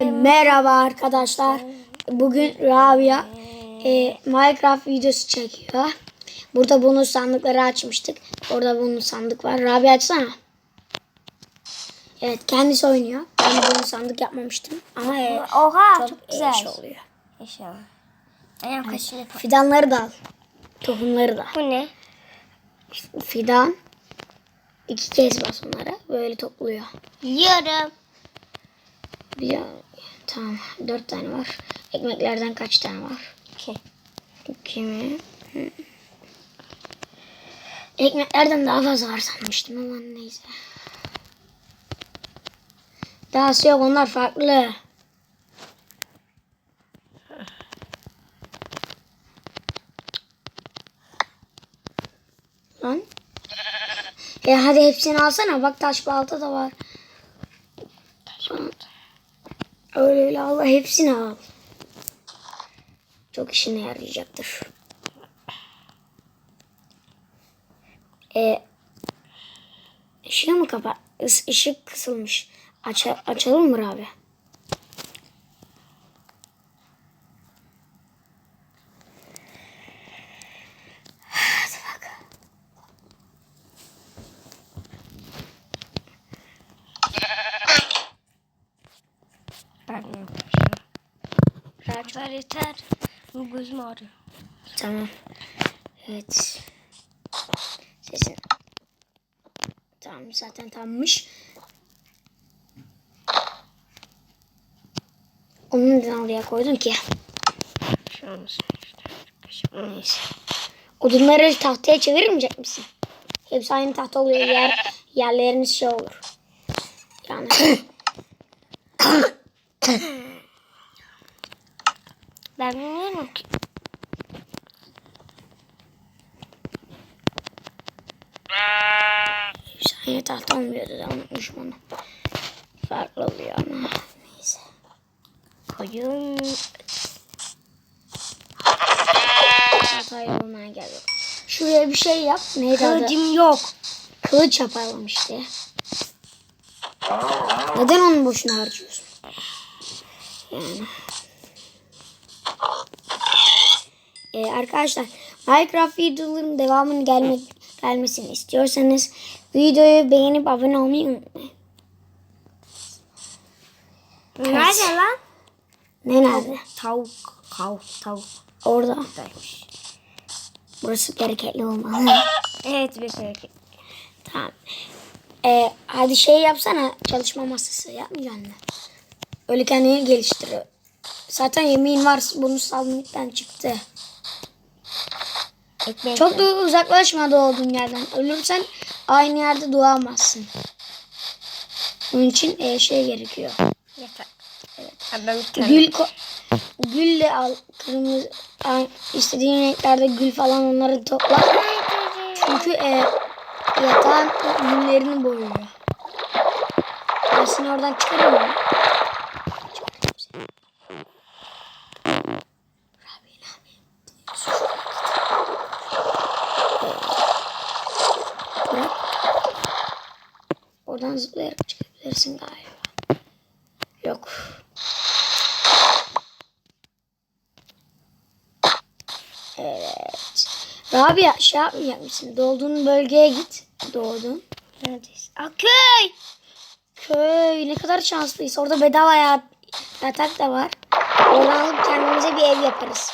Merhaba arkadaşlar. Bugün Rabia e, Minecraft videosu çekiyor. Burada bonus sandıkları açmıştık. Orada bonus sandık var. Rabia açsana. Evet kendisi oynuyor. Ben bonus sandık yapmamıştım. Ama e, Oha çok, çok, güzel. şey oluyor. İnşallah. Ayağım kaşını yapalım. Fidanları da al. Tohumları da. Bu ne? Fidan. iki kez bas onlara. Böyle topluyor. Yiyorum. Bir, tamam. Dört tane var. Ekmeklerden kaç tane var? İki. İki mi? Hı. Ekmeklerden daha fazla var sanmıştım ama neyse. Dahası yok onlar farklı. Lan. E hadi hepsini alsana. Bak taş balta da var. Öyle öyle Allah hepsini al. Çok işine yarayacaktır. E, ışığı mı kapat? Is, ışık kısılmış. Aç, açalım mı abi? Hadi bakalım. Ayağım Rahat Yeter yeter. Bu gözüm ağrıyor. Tamam. Evet. Sesin. Tamam zaten tammış. Onu neden oraya koydun ki? Şu an. Neyse. Odunları tahtaya çevirmeyecek misin? Hepsi aynı tahta oluyor. Yer, yerleriniz şey olur. Yani. Ben bilmiyorum ki. Aynı tahta olmuyordu unutmuşum onu. Farklı oluyor ama. Neyse. Koyun. Tahta yoluna gel. Şuraya bir şey yap. Neydi adı? Kılıcım yok. Kılıç yapalım işte. Neden onu boşuna harcıyorsun? Yani. Ee, arkadaşlar Minecraft videoların devamının gelmek gelmesini istiyorsanız videoyu beğenip abone olmayı unutmayın. Nerede lan? Ne nerede? Tavuk. Tavuk. Tavuk. Orada. Buradaymış. Burası bereketli olmalı. Evet bir şey. tamam. Ee, hadi şey yapsana çalışma masası yapmayacaksın mı? Öyle kendini geliştiriyor. Zaten yemeğin var bunu salmıştan çıktı. Ekmek. Çok da uzaklaşma doğduğun yerden. Ölürsen aynı yerde doğamazsın. Bunun için e, şey gerekiyor. Yeter. Evet. Gül ko- gül de al. Kırmızı ay- istediğin renklerde gül falan onları topla. Çünkü e, yatağın güllerini boyuyor. Ben seni oradan çıkarayım mı? Oradan zıplayarak çıkabilirsin galiba. Yok. Evet. Rabia şey yapmayacak mısın? Doğduğun bölgeye git. Doğdun. Neredeyiz? Aa, köy. Köy ne kadar şanslıyız. Orada bedava yat yatak da var. Oradan alıp kendimize bir ev yaparız.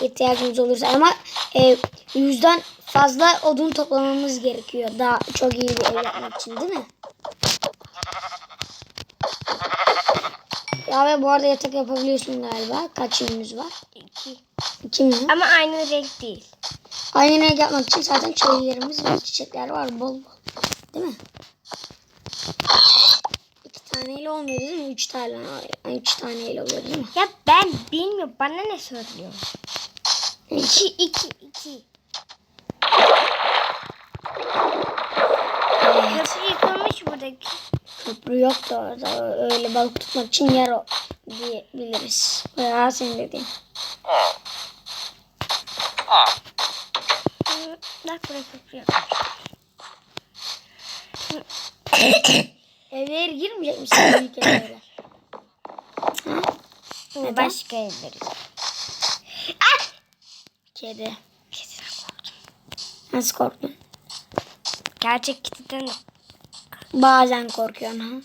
İhtiyacımız olursa ama e, yüzden fazla odun toplamamız gerekiyor. Daha çok iyi bir ev yapmak için değil mi? Ve bu arada yatak yapabiliyorsun galiba. Kaç yönümüz var? İki. İki mi? Ama aynı renk değil. Aynı renk yapmak için zaten çayırlarımız ve çiçekler var bol bol. Değil mi? İki taneyle olmuyor değil mi? Üç tane, üç taneyle oluyor değil mi? Ya ben bilmiyorum. Bana ne söylüyor? İki, iki, iki. Köprü yıkılmış buradaki. Köprü yok da orada. Öyle balık tutmak için yer o diyebiliriz. Veya senin dediğin. Bak buraya köprü yok. Evlere girmeyecek misin büyük evlere? Neden? Başka evleri. Kedi. Nasıl korktun? Gerçek kitiden Bazen korkuyorsun ha.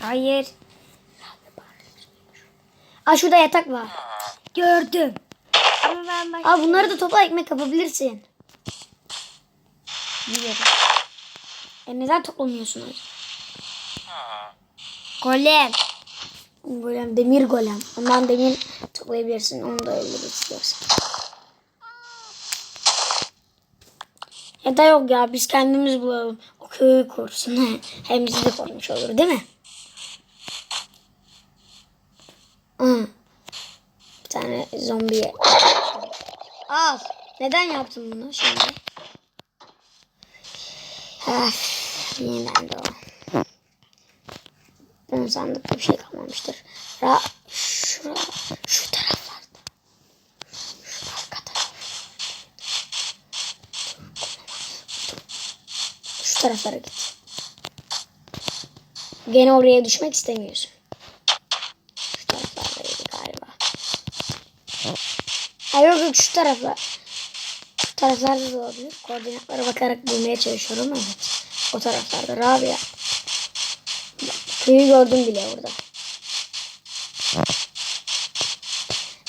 Hayır. Aa şurada yatak var. Gördüm. Ama ben başka Aa bunları da topla ekmek yapabilirsin. biliyorum. E neden toplamıyorsunuz? Golem. Golem, demir golem. Ondan demir toplayabilirsin. Onu da öldür istiyorsan. Ya da yok ya biz kendimiz bulalım. O köyü korusun. Hem bizi de korumuş olur değil mi? Hı. Bir tane zombi. Al. Neden yaptın bunu şimdi? Öf, yeniden de o. Bunun sandıkta bir şey kalmamıştır. Ra şura, şu taraflarda. Şu arka taraf. Taraflara git. Gene oraya düşmek istemiyorsun. Şu taraflardaydı galiba. Ay yok şu taraflar. Şu taraflarda da olabilir. Koordinatlara bakarak bulmaya çalışıyorum evet. O taraflarda. Rabia. Köyü gördüm bile orada.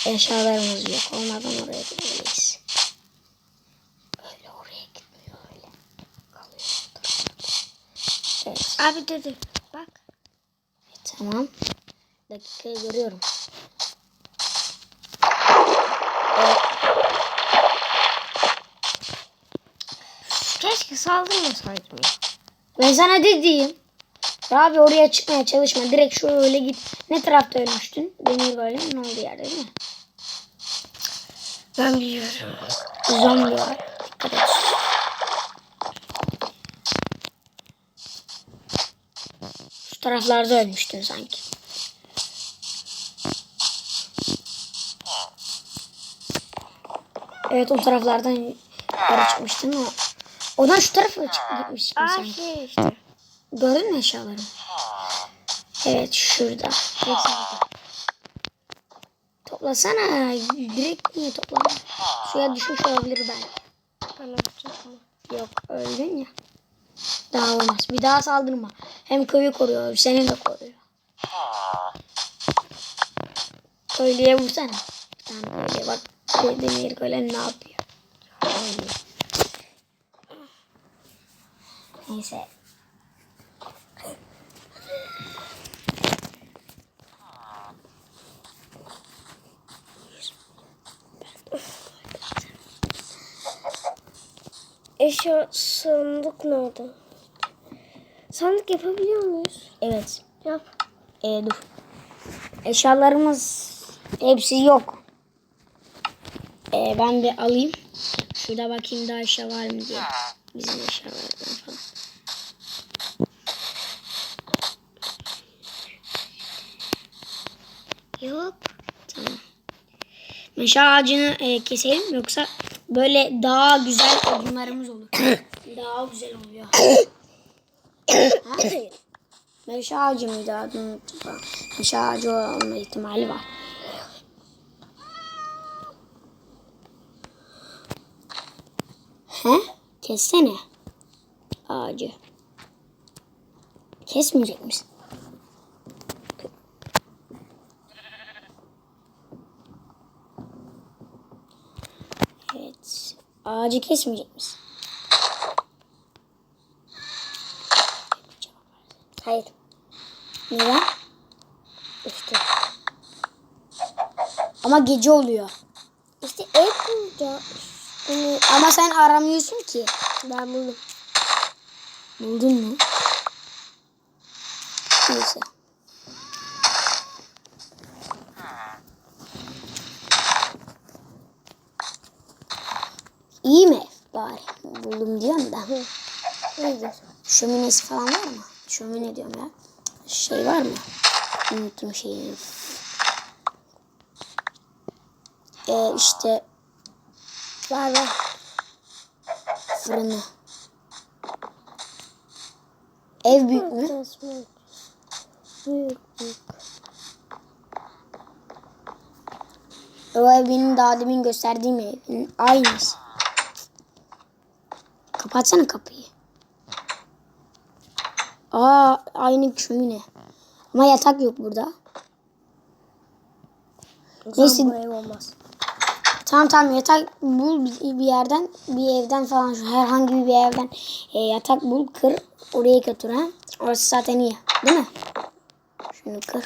Eşyalarımız yok. Olmadan oraya gitmeliyiz. Öyle oraya gitmiyor öyle. Kalıyor. Evet. Abi dur dur. Bak. Tamam. Dakikayı görüyorum. Keşke saldırmasaydım ya. Ben sana dediğim. Abi oraya çıkmaya çalışma. Direkt şöyle git. Ne tarafta ölmüştün? Demir böyle ne oldu yerde değil mi? Ben biliyorum. Zombi var. Dikkat et. Şu taraflarda ölmüştün sanki. Evet o taraflardan yukarı çıkmıştın ama Odan şu tarafa çık gitmiştin Aa sanki. şey işte. Gördün mü eşyaları? Evet şurada. Toplasana. Direkt niye toplama? Suya düşmüş olabilir. Ben? Yok öldün ya. Daha olmaz. Bir daha saldırma. Hem köyü koruyor. Seni de koruyor. Köylüye vursana. Bir tane köylüye bak. Demir golem ne yapıyor? Neyse. Eşya sandık nerede? Sandık yapabiliyor muyuz? Evet. Yap. Ee, dur. Eşyalarımız hepsi yok. Ee, ben bir alayım. Şurada bakayım daha eşya var mı diye. Bizim eşyalardan falan. Yok. Tamam. Meşe ağacını e, keselim yoksa böyle daha güzel odunlarımız olur. daha güzel oluyor. ha? Meşe ağacı mıydı adını unuttum. Meşe ağacı olma ihtimali var. He? Kessene. Ağacı. Kesmeyecek misin? Evet. Ağacı kesmeyecek misin? Hayır. Neden? İşte. Ama gece oluyor. İşte ev. Bunu- Ama sen aramıyorsun ki. Ben buldum. Buldun mu? Neyse. İyi mi bari? Buldum diyorum da. Nedir? Şöminesi falan var mı? Şömine diyorum ya. Şey var mı? Unuttum şeyini. Ee, işte Var var. fırını. Ev büyük mü? Büyük büyük. O ev benim daha demin gösterdiğim evin aynısı. Kapatsana kapıyı. Aa aynı şömine. Ama yatak yok burada. Neyse. bu ev olmaz. Tamam tamam yatak bul bir yerden bir evden falan şu herhangi bir evden e, yatak bul kır oraya götür ha. Orası zaten iyi değil mi? Şunu kır.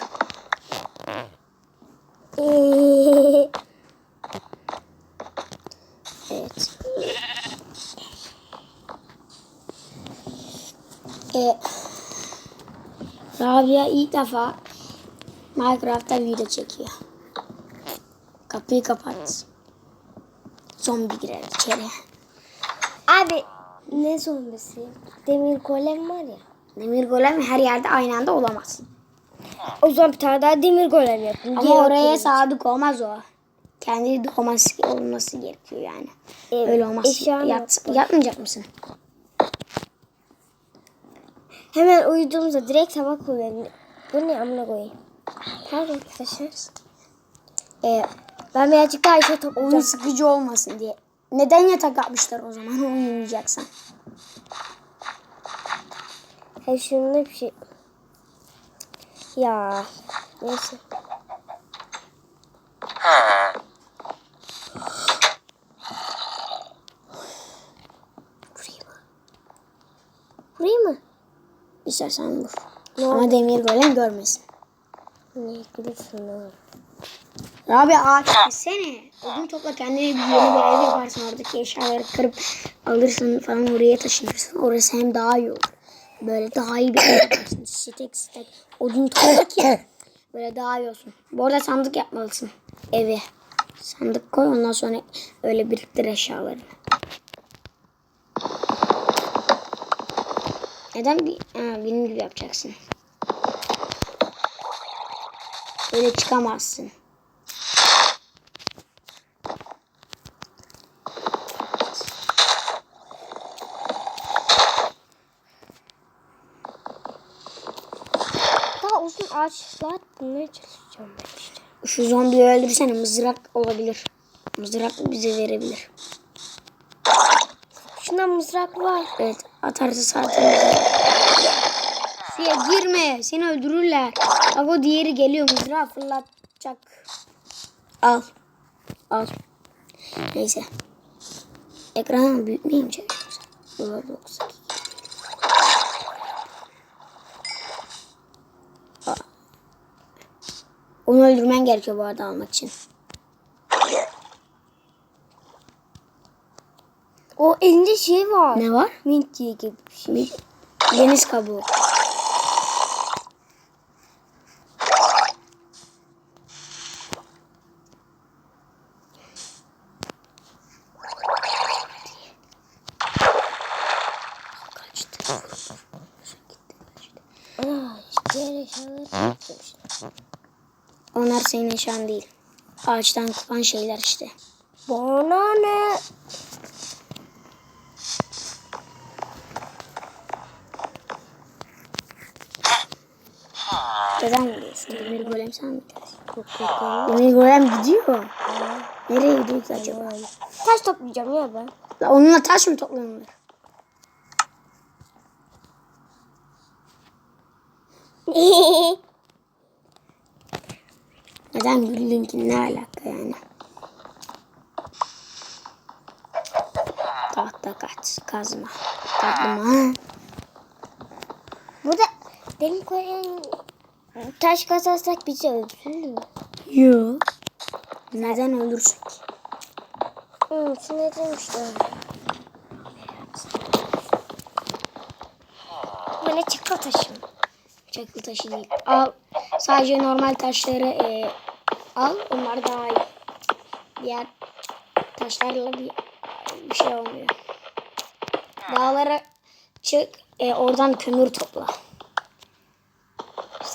Evet. E, Rabia ilk defa Minecraft'ta video çekiyor. Kapıyı kapat. Zombi girer içeri. Abi ne zombisi? Demir golem var ya. Demir golem her yerde aynı anda olamaz. O zaman bir tane daha demir golem yapın. Ama Diğer oraya golem- sadık olmaz o. Kendi doğması olması gerekiyor yani. Evet, Öyle olmaz. Yat, yapmak? yatmayacak mısın? Hemen uyuduğumuzda direkt sabah koyalım. Bu ne amına koyayım? Pardon arkadaşlar. Ee, Ben birazcık daha işe oyun toplayacağım. sıkıcı olmasın diye. Neden yatak yapmışlar o zaman uyumayacaksan? Her şunun bir şey. Ya. Neyse. Vurayım mı? Vurayım mı? İstersen vur. Ne Ama oldu? demir golem görmesin. Niye gülüyorsun oğlum? Rabia ağaç kessene. Odun topla kendine bir yeni bir ev yaparsın. Oradaki eşyaları kırıp alırsın falan oraya taşınırsın. Orası hem daha iyi olur. Böyle daha iyi bir ev yaparsın. Stek stek odun topla ki böyle daha iyi olsun. Bu arada sandık yapmalısın. Eve. Sandık koy ondan sonra öyle biriktir eşyalarını. Neden bir, ha, benim gibi yapacaksın? Öyle çıkamazsın. Daha uzun ağaçlar bulmaya çalışacağım ben işte. Şu zombiyi öldürsene mızrak olabilir. Mızrak bize verebilir. Şunda mızrak var. Evet atarsa zaten. Suya girme seni öldürürler. Bak o diğeri geliyor mızrağı fırlatacak. Al. Al. Neyse. Ekranı büyütmeyeyim çekiyoruz. Dolar 92. Aa. Onu öldürmen gerekiyor bu arada almak için. O elinde şey var. Ne var? Mint diye gibi bir şey. Bir deniz kabuğu. Onlar senin eşyan değil. Ağaçtan kopan şeyler işte. Bana ne? Neden vuruyorsun? Demir golem sen mi. Demir golem gidiyor. Nereye gidiyor ki acaba? Taş toplayacağım ya ben. La onunla taş mı toplanılır? Neden güldün ki? Ne alaka yani? Tahta kaç, kazma. Kazma. Burada benim koyan taş kazarsak bizi öldürür mü? Yok. Neden öldürsün ki? Hı, ne demişler? Ne çıkma taşı mı? Çakıl taşı değil. Al. Sadece normal taşları e, al. Onlar daha iyi. Diğer taşlarla bir, bir şey olmuyor. Dağlara çık. e, oradan kömür topla.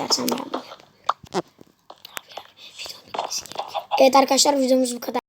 İstersen yapabilirim. Evet arkadaşlar videomuz bu kadar.